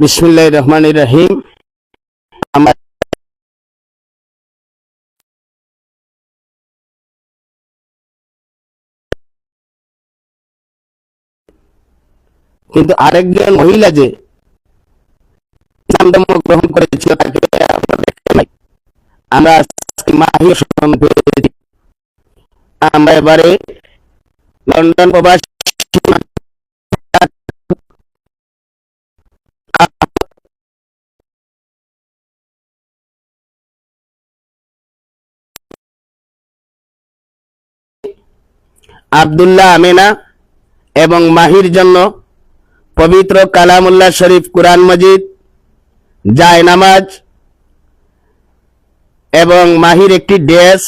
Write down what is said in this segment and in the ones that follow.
বিসমুল্লাহ রহমান রহিম। আমার কিন্তু আরেকজন মহিলা যে ইসলাম গ্রহণ করেছিল তাকে আমরা আমরা এবারে লন্ডন প্রবাসী আব্দুল্লাহ আমেনা এবং মাহির জন্য পবিত্র কালামুল্লাহ শরীফ কুরআন মজিদ, জায় নামাজ এবং মাহির একটি ড্রেস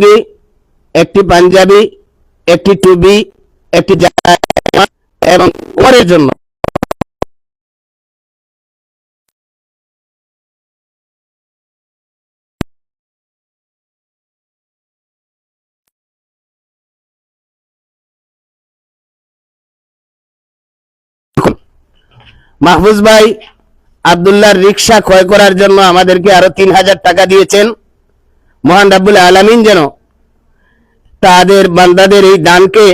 লুঙ্গি, একটি পাঞ্জাবি একটি টুপি একটি এবং ওরের জন্য। মাহফুজ ভাই আবদুল্লাহর রিক্সা ক্রয় করার জন্য আমাদেরকে আরও তিন হাজার টাকা দিয়েছেন। মহান রাব্বুল আলামিন যেন তাদের বান্দাদের এই দানকে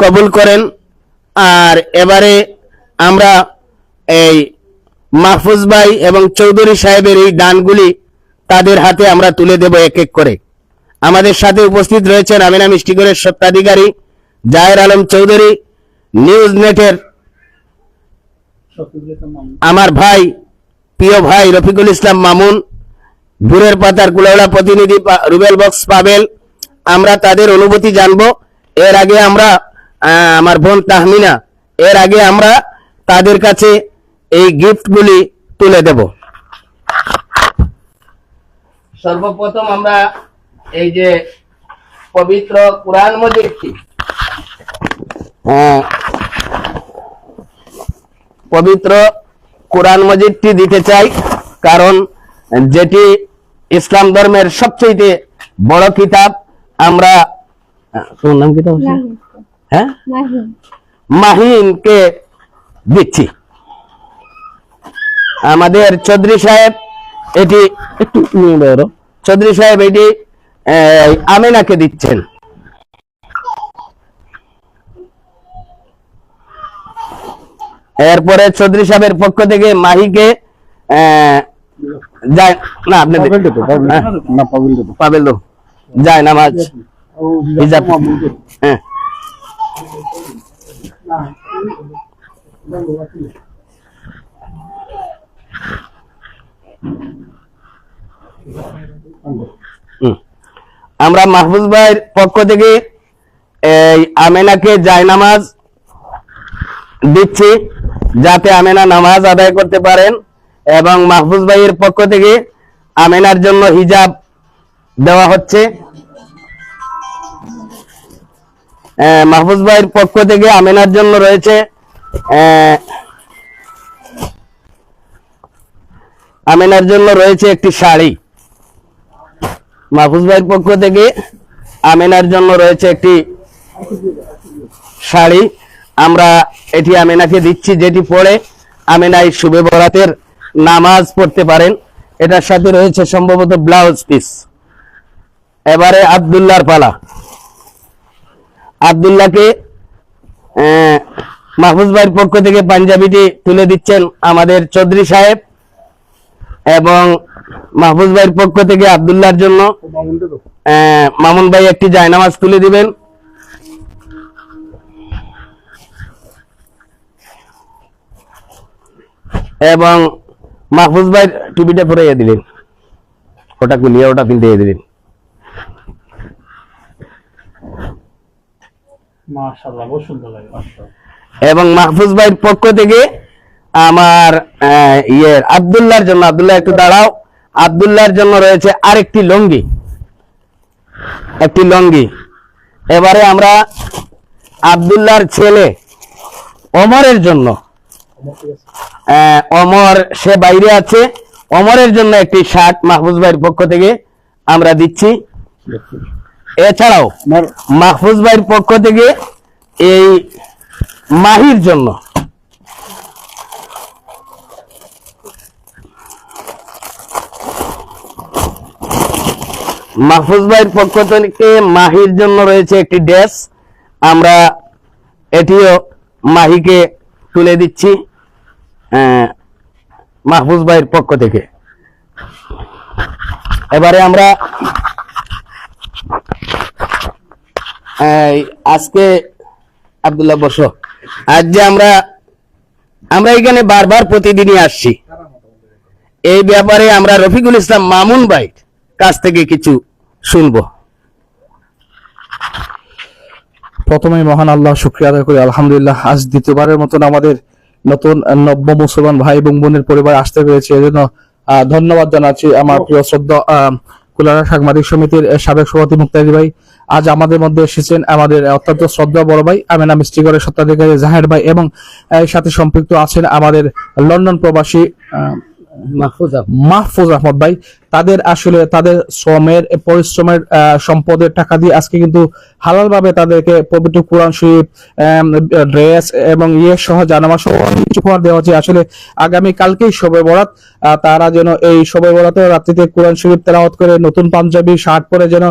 কবুল করেন। আর এবারে আমরা এই মাহফুজ ভাই এবং চৌধুরী সাহেবের এই দানগুলি তাদের হাতে আমরা তুলে দেব এক এক করে। আমাদের সাথে উপস্থিত রয়েছেন আমিনা মিষ্টিগড়ের সত্ত্বাধিকারী জাহের আলম চৌধুরী, নিউজ নেটের আমার ভাই, প্রিয় ভাই রফিকুল ইসলাম মামুন ভুরের পাতার কুলাউড়া প্রতিনিধি রুবেল বক্স পাবেল আমরা তাদের অনুভূতি জানব। এর আগে আমরা আমার বোন তাহমিনা এর আগে আমরা তাদের কাছে এই গিফটগুলি তুলে দেব। সর্বপ্রথম আমরা এই যে পবিত্র কোরআন মজিদটি হ্যাঁ। পবিত্র কোরআন মজিদটি দিতে চাই কারণ যেটি ইসলাম ধর্মের সবচেয়ে বড় কিতাব আমরা তোমার নাম কি তো হ্যাঁ? মাহিনকে দিচ্ছি। আমাদের চৌধুরী সাহেব এটি একটু চৌধুরী সাহেব এটি আহ, আমিনাকে দিচ্ছেন। এরপরে চৌধুরী সাহেবের পক্ষ থেকে মাহিকে আহ, যায় না হ্যাঁ, না পাবেল তো পাবেল তো যায় নামাজ। হিজাব। হ্যাঁ। আমরা মাহফুজ ভাইয়ের পক্ষ থেকে এই আমেনাকে জায়নামাজ দিচ্ছি যাতে আমেনা নামাজ আদায় করতে পারেন। এবং মাহফুজ ভাইয়ের পক্ষ থেকে আমেনার জন্য হিজাব দেওয়া হচ্ছে। মাহফুজ ভাইয়ের পক্ষ থেকে আমেনার জন্য রয়েছে আমেনার জন্য রয়েছে একটি শাড়ি। মাহফুজ ভাইয়ের পক্ষ থেকে আমেনার জন্য রয়েছে একটি শাড়ি। আমরা এটি আমেনাকে দিচ্ছি, যেটি পরে আমেনাই শুভে বরাতের নামাজ পড়তে পারেন। এটার সাথে রয়েছে সম্ভবত ব্লাউজ পিস। এবারে আবদুল্লাহর পালা। আবদুল্লাহকে মাহফুজ ভাইয়ের পক্ষ থেকে পাঞ্জাবিটি তুলে দিচ্ছেন আমাদের চৌধুরী সাহেব এবং মাহফুজ ভাইয়ের পক্ষ থেকে আবদুল্লাহর জন্য মামুন ভাই একটি জায়নামাজ তুলে দিবেন। এবং মাহফুজ ভাই টুপিটা পরে দিলেন। ওটা খুলিয়ে ওটা পিনতে দিলেন। এবং মাহফুজ ভাইয়ের পক্ষ থেকে আমার আহ, ইয়ের আবদুল্লাহর জন্য আবদুল্লাহ একটু দাঁড়াও। আবদুল্লাহর জন্য রয়েছে আরেকটি লঙ্গি। একটি লঙ্গি। এবারে আমরা আবদুল্লাহর ছেলে অমরের জন্য অমর সে বাইরে আছে। অমরের জন্য একটি শার্ট মাহফুজ ভাইয়ের পক্ষ থেকে আমরা দিচ্ছি। এছাড়াও মাহফুজ ভাইয়ের পক্ষ থেকে এই মাহির জন্য মাহফুজ ভাইয়ের পক্ষ থেকে মাহির জন্য রয়েছে একটি ড্রেস। আমরা এটিও মাহিকে তুলে দিচ্ছি মাহফুজ ভাইয়ের পক্ষ থেকে। এবারে আমরা আজকে আব্দুল্লাহ বসো। আজ যে আমরা আমরা এখানে বারবার প্রতিদিনই আসছি। এই ব্যাপারে আমরা রফিকুল ইসলাম মামুন ভাই কাছ থেকে কিছু শুনব। প্রথমে মহান আল্লাহ শুক্রিয়া আদায় করি আলহামদুলিল্লাহ। আজ দ্বিতীয়বারের মতন আমাদের নতুন নব্য মুসলমান ভাই এবং বোনের পরিবার আসতে পেরেছে। এজন্য ধন্যবাদ জানাচ্ছি আমার প্রিয় শ্রদ্ধা কুলারা সাংবাদিক সমিতির সাবেক সভাপতি মুক্তাদি ভাই। আজ আমাদের মধ্যে এসেছেন আমাদের অত্যন্ত শ্রদ্ধা বড় ভাই আমেনা মিষ্টিগড়ের সত্ত্বাধিকারী জাহের ভাই এবং এর সাথে সম্পৃক্ত আছেন আমাদের লন্ডন প্রবাসী মাহফুজ আহমদ ভাই। তাদের আসলে তাদের শ্রমের, পরিশ্রমের সম্পদের টাকা দিয়ে আজকে কিন্তু হালাল ভাবে তাদেরকে পবিত্র কোরআন শরীফ ড্রেস এবং ইয়ে সহ জানামা সহ কিছু উপহার দেওয়া হচ্ছে। আসলে আগামী কালকেই শবে বরাত তারা যেন এই শবে বরাতে রাত্রিতে কোরআন শরীফ তেলাওয়াত করে, নতুন পাঞ্জাবি, শার্ট পরে যেন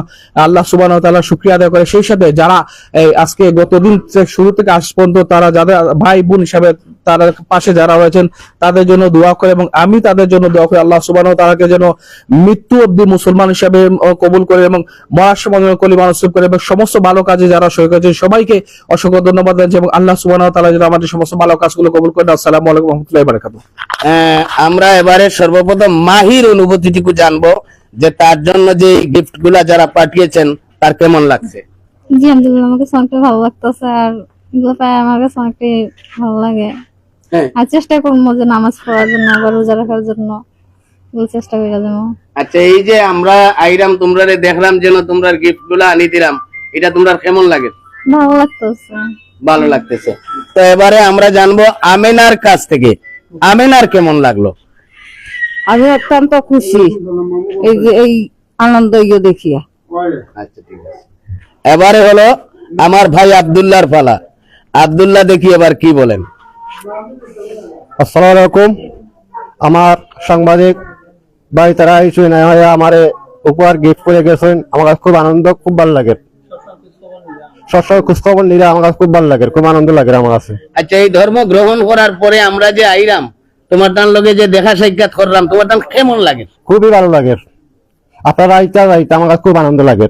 আল্লাহ সুবান তাআলা শুক্রিয়া আদায় করে। সেই সাথে যারা এই আজকে গতদিন শুরু থেকে আজ পর্যন্ত তারা যাদের ভাই বোন হিসাবে তার পাশে যারা রয়েছেন, তাদের জন্য দোয়া করে এবং আমি তাদের জন্য দোয়া করি। আল্লাহ সুবাহ তারাকে যেন মৃত্যু অব্দি মুসলমান হিসাবে কবুল করে এবং মরার সময় কলিমা নসিব করে এবং সমস্ত ভালো কাজে যারা সই করেছে সবাইকে অসংখ্য ধন্যবাদ জানাচ্ছি এবং আল্লাহ সুবাহ তারা যেন আমাদের সমস্ত ভালো কাজগুলো কবুল করেন আসসালামু আলাইকুম রহমতুল্লাহ বারাকাতুহ। আহ, আমরা এবারে সর্বপ্রথম মাহির অনুভূতিটুকু জানব যে তার জন্য যে গিফটগুলা যারা পাঠিয়েছেন তার কেমন লাগছে? জি আলহামদুলিল্লাহ আমাকে অনেকটা ভালো লাগতেছে আর এগুলো পায় আমার কাছে অনেকটাই ভালো লাগে। হ্যাঁ। আর চেষ্টা করব যে নামাজ পড়ার জন্য বা রোজা রাখার জন্য। চেষ্টা করে যাব আচ্ছা এই যে আমরা আইরাম তোমরা দেখলাম যেন তোমরা গিফটগুলা আনি দিলাম এটা তোমরা কেমন লাগে? ভালো লাগতেছে। ভালো লাগতেছে। তো এবারে আমরা জানব আমেনার কাছ থেকে। আমেনার কেমন লাগল? আমি অত্যন্ত খুশি। এই যে এই আনন্দ ইয়ে দেখিয়া। আচ্ছা ঠিক আছে। এবারে হলো আমার ভাই আব্দুল্লাহর পালা। আব্দুল্লাহ দেখি এবার কি বলেন। আসসালামু আলাইকুম। আমার সাংবাদিক ভাই তারা এসে নেয় হয় আমার উপহার গিফট করে গেছেন। আমার কাছে খুব আনন্দ খুব ভালো লাগে। সবসময় খোঁজখবর নিলে আমার কাছে খুব ভালো লাগে খুব আনন্দ লাগে আমার কাছে। আচ্ছা এই ধর্ম গ্রহণ করার পরে আমরা যে আইরাম তোমার তার লগে যে দেখা সাক্ষাৎ করলাম তোমার তার কেমন লাগে? খুবই ভালো লাগে। আপনারা আইতা যাইতে আমার কাছে খুব আনন্দ লাগে।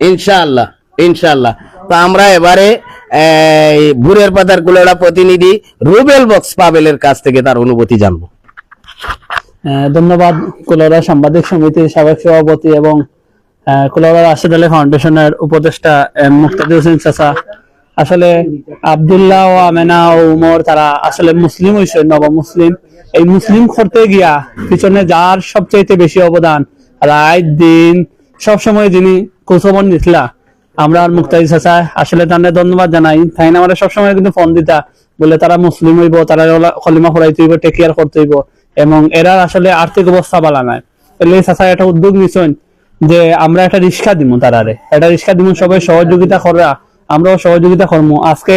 ইনশাআল্লাহ ইনশাআল্লাহ। তো আমরা এবারে এই, ভুরের পাতার কুলেরা প্রতিনিধি রুবেল বক্স পাবেলের কাছ থেকে তার অনুভূতি জানব। ধন্যবাদ কুলারা সাংবাদিক সমিতির সাবেক সভাপতি এবং কুলারা রাশেদ আলী ফাউন্ডেশনের উপদেষ্টা মুক্তাদি হোসেন চাচা। আসলে আবদুল্লাহ ও আমেনা ও উমর তারা আসলে মুসলিম হয়েছে নব মুসলিম। এই মুসলিম করতে গিয়া পিছনে যার সবচাইতে বেশি অবদান রায় দিন, সবসময় যিনি কুসবন নিতলা আমরা আর মুক্তাদি চাচা আসলে তাদের ধন্যবাদ জানাই। তাই না, আমরা সবসময় কিন্তু ফোন দিতা, বলে তারা মুসলিম হইব, তারা কলিমা ফরাইতে হইব টেক কেয়ার করতে হইব। এবং এরা আসলে আর্থিক অবস্থা বালা নাই। এলে চাচা একটা উদ্যোগ নিছেন যে আমরা একটা রিক্সা দিব তারারে। একটা রিক্সা দিব সবাই সহযোগিতা করা। আমরাও সহযোগিতা করব আজকে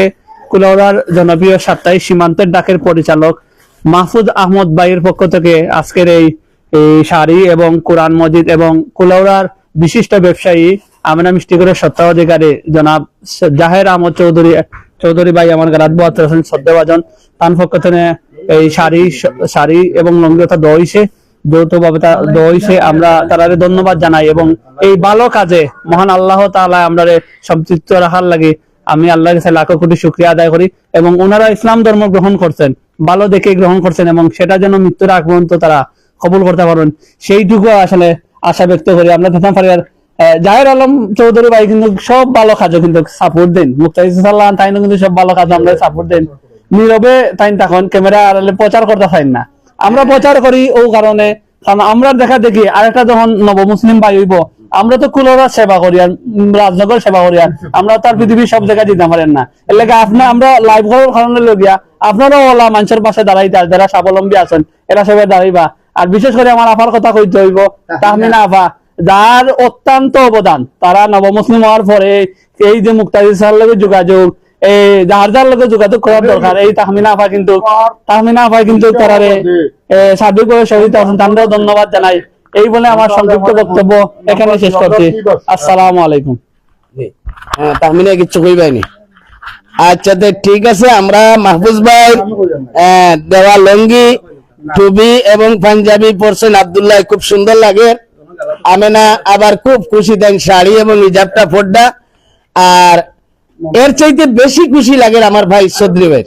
কুলাউড়ার জনপ্রিয় সাপ্তাহিক সীমান্তের ডাকের পরিচালক মাহফুজ আহমদ ভাইয়ের পক্ষ থেকে আজকের এই এই শাড়ি এবং কোরআন মজিদ এবং কুলাউড়ার বিশিষ্ট ব্যবসায়ী আমিনা মিষ্টিগড়ের সত্ত্বাধিকারী জনাব জাহের আহমদ চৌধুরী চৌধুরী ভাই আমার গারাত বহাত্তর হোসেন শ্রদ্ধাভাজন তার পক্ষ থেকে এই শাড়ি শাড়ি এবং লঙ্গিতা দইছে যৌথভাবে আমরা তারারে ধন্যবাদ জানাই এবং এই ভালো কাজে মহান আল্লাহ আমরা সম্পৃক্ত রাখার লাগে। আমি কাছে লাখো কোটি আদায় করি এবং ওনারা ইসলাম ধর্ম গ্রহণ করছেন, ভালো দেখে গ্রহণ করছেন এবং সেটা যেন মৃত্যুর আগ পর্যন্ত তারা কবুল করতে পারেন। সেইটুকু আসলে আশা ব্যক্ত করি। আমরা প্রথম পারিবার জাহের আলম চৌধুরী ভাই কিন্তু সব ভালো কাজও কিন্তু সাপোর্ট দেন। মুক্তাইজুল্লাহ তাই কিন্তু সব ভালো কাজ আমরা সাপোর্ট দেন। নীরবে তাই তখন, ক্যামেরা আড়ালে প্রচার করতে পারেন না। আমরা প্রচার করি ও কারণে, কারণ আমরা দেখা দেখি আরেকটা যখন নব মুসলিম ভাই হইব, আমরা তো কুলোরা সেবা করি আর রাজনগর সেবা করি আর, আমরা তার পৃথিবীর সব জায়গায় দিতে পারেন না। এর আপনার আমরা লাইভ করার কারণে লগিয়া আপনারাও ওলা মানুষের পাশে দাঁড়াইতে আর যারা স্বাবলম্বী আছেন, এরা সবাই দাঁড়াইবা। আর বিশেষ করে আমার আফার কথা কইতে হইব তাহমিনা আফা, যার অত্যন্ত অবদান, তারা নবমুসলিম হওয়ার পরে এই যে মুক্তাদি স্যার লগে যোগাযোগ এই যার যার লগে যোগাযোগ করার দরকার, এই তাহমিনা আফা কিন্তু তাহমিনা আফা কিন্তু তারারে সার্বিকভাবে সহিত আছেন। তাদেরও ধন্যবাদ জানাই। এই বলে আমার সংক্ষিপ্ত বক্তব্য এখানে শেষ করছি। আসসালামু আলাইকুম। তাহমিনা কইবাইনি। আচ্ছা ঠিক আছে, আমরা মাহফুজ ভাই দেওয়া লঙ্গি টুবি এবং পাঞ্জাবি পরছেন। আব্দুল্লাহ, খুব সুন্দর লাগে। আমেনা আবার খুব খুশি দেন শাড়ি এবং হিজাবটা ফোড্ডা আর এর চাইতে বেশি খুশি লাগে আমার ভাই সদরি ভাই।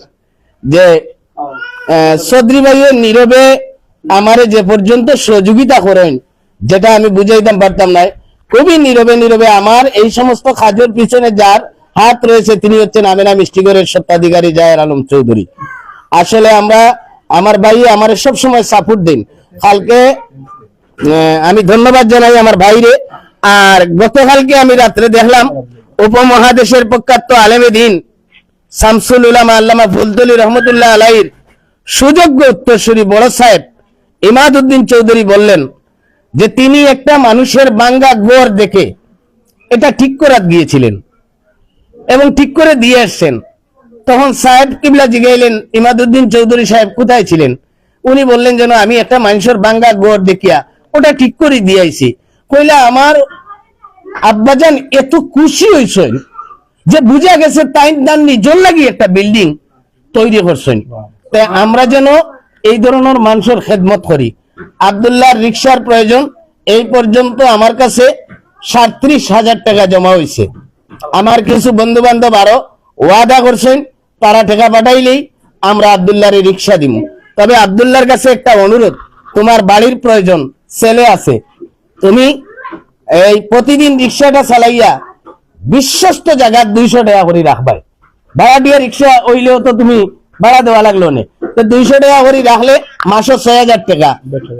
যে সদরি ভাইয়ের নীরবে আমারে যে পর্যন্ত সহযোগিতা করেন, যেটা আমি বুঝাইতাম পারতাম না খুবই নীরবে নীরবে আমার এই সমস্ত কাজের পিছনে যার হাত রয়েছে, তিনি হচ্ছেন আমেনা মিষ্টিগড়ের সত্ত্বাধিকারী জায়ের আলম চৌধুরী। আসলে আমরা, আমার ভাই আমার সব সময় সাপোর্ট দিন। কালকে আমি ধন্যবাদ জানাই আমার ভাইরে। আর গতকালকে আমি রাত্রে দেখলাম উপমহাদেশের প্রখ্যাত আলেমে দিন শামসুল উলামা আল্লামা ফুলতলি রহমতুল্লাহ আলাইর সুযোগ্য উত্তরসূরি বড় সাহেব ইমাদউদ্দিন চৌধুরী বললেন যে তিনি একটা মানুষের বাঙ্গা গোর দেখে এটা ঠিক করে গিয়েছিলেন এবং ঠিক করে দিয়ে আসছেন। তখন সাহেব কিবলা জিগাইলেন ইমাদউদ্দিন চৌধুরী সাহেব কোথায় ছিলেন? উনি বললেন, যেন আমি একটা মানুষের বাঙ্গা গোর দেখিয়া ওটা ঠিক করে দিয়েছি কইলা, আমার আব্বাজান এত খুশি হয়েছেন যে বুঝা গেছে তাই তার নিজর লাগি একটা বিল্ডিং তৈরি করছেন। তাই আমরা যেন এই ধরনের মানুষের খেদমত করি। আবদুল্লাহ রিক্সার প্রয়োজন, এই পর্যন্ত আমার কাছে সাতত্রিশ হাজার টাকা জমা হয়েছে আমার কিছু বন্ধু বান্ধব আরও ওয়াদা করছেন, তারা টাকা পাঠাইলেই আমরা আবদুল্লাহর রিক্সা দিব তবে আবদুল্লাহর কাছে একটা অনুরোধ, তোমার বাড়ির প্রয়োজন, ছেলে আছে। তুমি এই প্রতিদিন রিক্সাটা চালাইয়া বিশ্বস্ত জায়গা দুইশো টাকা করে রাখবাই। ভাড়া দিয়ে রিক্সা হইলেও তো তুমি ভাড়া দেওয়া লাগল না। তো দুইশো টাকা করে রাখলে মাসে ছয় হাজার টাকা।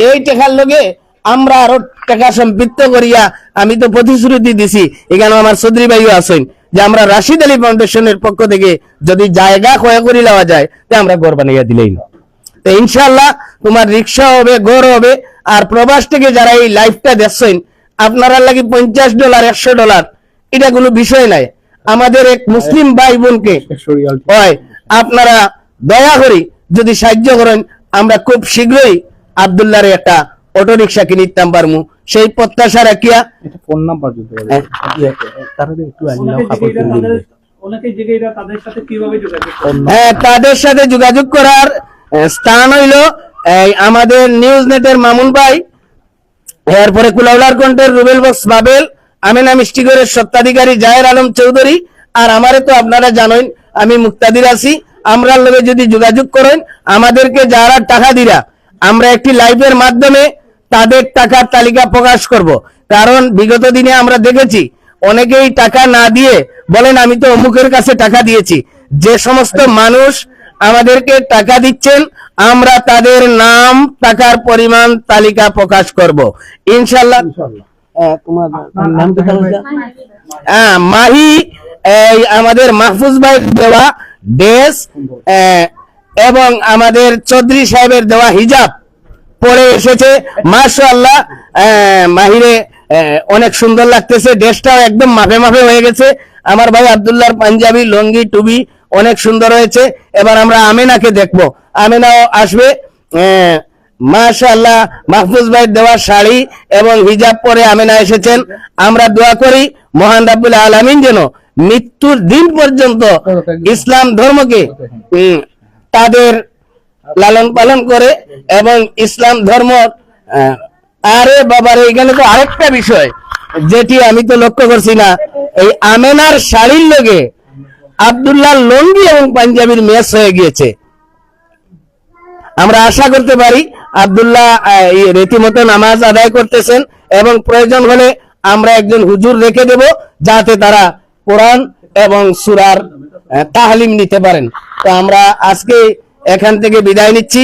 এই টাকার লগে আমরা আরও টাকা সম্পৃক্ত করিয়া আমি তো প্রতিশ্রুতি দিছি। এখানে আমার সদরি ভাইও আছেন যে আমরা রাশিদ আলী ফাউন্ডেশনের পক্ষ থেকে যদি জায়গা ক্ষয় করে নেওয়া যায়, তো আমরা গড় বানিয়ে দিলেই না। তো ইনশাল্লাহ তোমার রিক্সা হবে গড় হবে, আর প্রবাস থেকে যারা এই লাইফটা দেখছেন আপনারা লাগি পঞ্চাশ ডলার একশো ডলার এটা কোনো বিষয় নাই। আমাদের এক মুসলিম ভাই বোনকে হয় আপনারা দয়া করি যদি সাহায্য করেন আমরা খুব শীঘ্রই আবদুল্লাহর একটা অটো রিক্সা কিনিতাম পারমু। সেই প্রত্যাশা রাখিয়া ফোন নাম্বার হ্যাঁ, একটু সাথে যোগাযোগ হ্যাঁ, তাদের সাথে যোগাযোগ করার স্থান হইল আমাদের নিউজ নেটের মামুন ভাই। এরপরে কুলাউলার কণ্ঠের রুবেল বক্স বাবেল, আমিনা মিষ্টিগড়ের সত্ত্বাধিকারী জাহের আলম চৌধুরী, আর আমারে তো আপনারা জানেন আমি মুক্তাদির আছি। আমরা লগে যদি যোগাযোগ করেন, আমাদেরকে যারা টাকা দিরা, আমরা একটি লাইভের মাধ্যমে তাদের টাকার তালিকা প্রকাশ করব। কারণ বিগত দিনে আমরা দেখেছি, অনেকেই টাকা না দিয়ে বলেন, আমি তো অমুকের কাছে টাকা দিয়েছি। যে সমস্ত মানুষ আমাদেরকে টাকা দিচ্ছেন আমরা তাদের নাম টাকার পরিমাণ তালিকা প্রকাশ করব। ইনশাল্লাহ মাহি আমাদের মাহফুজ ভাই দেওয়া ড্রেস এবং আমাদের চৌধুরী সাহেবের দেওয়া হিজাব পরে এসেছে। মাশাআল্লাহ আহ, মাহিরে অনেক সুন্দর লাগতেছে। ড্রেসটাও একদম মাপে মাফে হয়ে গেছে। আমার ভাই আব্দুল্লাহর পাঞ্জাবি লঙ্গি টুবি অনেক সুন্দর হয়েছে। এবার আমরা আমেনাকে দেখব। আমেনাও আসবে। আহ, মাশাআল্লাহ মাহফুজ ভাই দেওয়া শাড়ি এবং হিজাব পরে আমেনা এসেছেন। আমরা দোয়া করি মহান রাব্বুল আলামিন যেন মৃত্যুর দিন পর্যন্ত ইসলাম ধর্মকে তাদের লালন পালন করে এবং ইসলাম ধর্ম আরে বাবারে এখানে তো আরেকটা বিষয় যেটি আমি তো লক্ষ্য করছি না এই আমেনার শাড়ির লগে আব্দুল্লাহ লঙ্গি এবং পাঞ্জাবির মেস হয়ে গিয়েছে। আমরা আশা করতে পারি আব্দুল্লাহ রীতিমতো নামাজ আদায় করতেছেন এবং প্রয়োজন হলে আমরা একজন হুজুর রেখে দেব যাতে তারা কোরআন এবং সুরার তাহলিম নিতে পারেন। তো আমরা আজকে এখান থেকে বিদায় নিচ্ছি।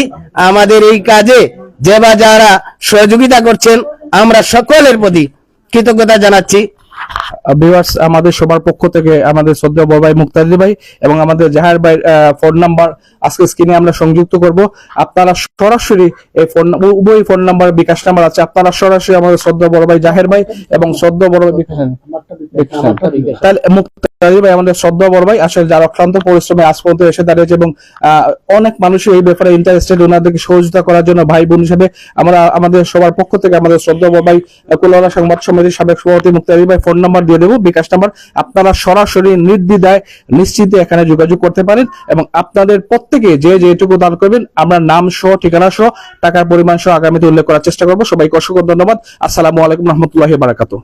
আমাদের এই কাজে যে বা যারা সহযোগিতা করছেন, আমরা সকলের প্রতি কৃতজ্ঞতা জানাচ্ছি। ভিউয়ার্স আমাদের সবার পক্ষ থেকে আমাদের শ্রদ্ধা বড় ভাই মুক্তাদি ভাই এবং আমাদের জাহার ভাই ফোন নাম্বার আজকে স্ক্রিনে আমরা সংযুক্ত করব। আপনারা সরাসরি এই ফোন উভয় ফোন নাম্বার বিকাশ নাম্বার আছে। আপনারা সরাসরি আমাদের শ্রদ্ধা বড় ভাই জাহের ভাই এবং শ্রদ্ধা বড় ভাই বিকাশ। তাহলে মুক্তাদি আমাদের শ্রদ্ধা বড় ভাই। আসলে যার অক্লান্ত পরিশ্রমে আজ পর্যন্ত এসে দাঁড়িয়েছে এবং অনেক মানুষই এই ব্যাপারে ইন্টারেস্টেড ওনাদেরকে সহযোগিতা করার জন্য ভাই বোন হিসেবে আমরা, আমাদের সবার পক্ষ থেকে আমাদের শ্রদ্ধা বড় ভাই কুলওয়ালা সংবাদ সমিতির সাবেক সভাপতি মুক্তাদি ভাই ফোন নাম্বার দিয়ে দেবো। বিকাশ নাম্বার আপনারা সরাসরি নির্দ্বিধায় নিশ্চিতে এখানে যোগাযোগ করতে পারেন এবং আপনাদের প্রত্যেকে যে যেটুকু দান করবেন, আমরা নাম সহ, ঠিকানা সহ, টাকার পরিমাণ সহ আগামীতে উল্লেখ করার চেষ্টা করব। সবাইকে অসংখ্য ধন্যবাদ। আসসালামু আলাইকুম রহমতুল্লাহ বারাকাতু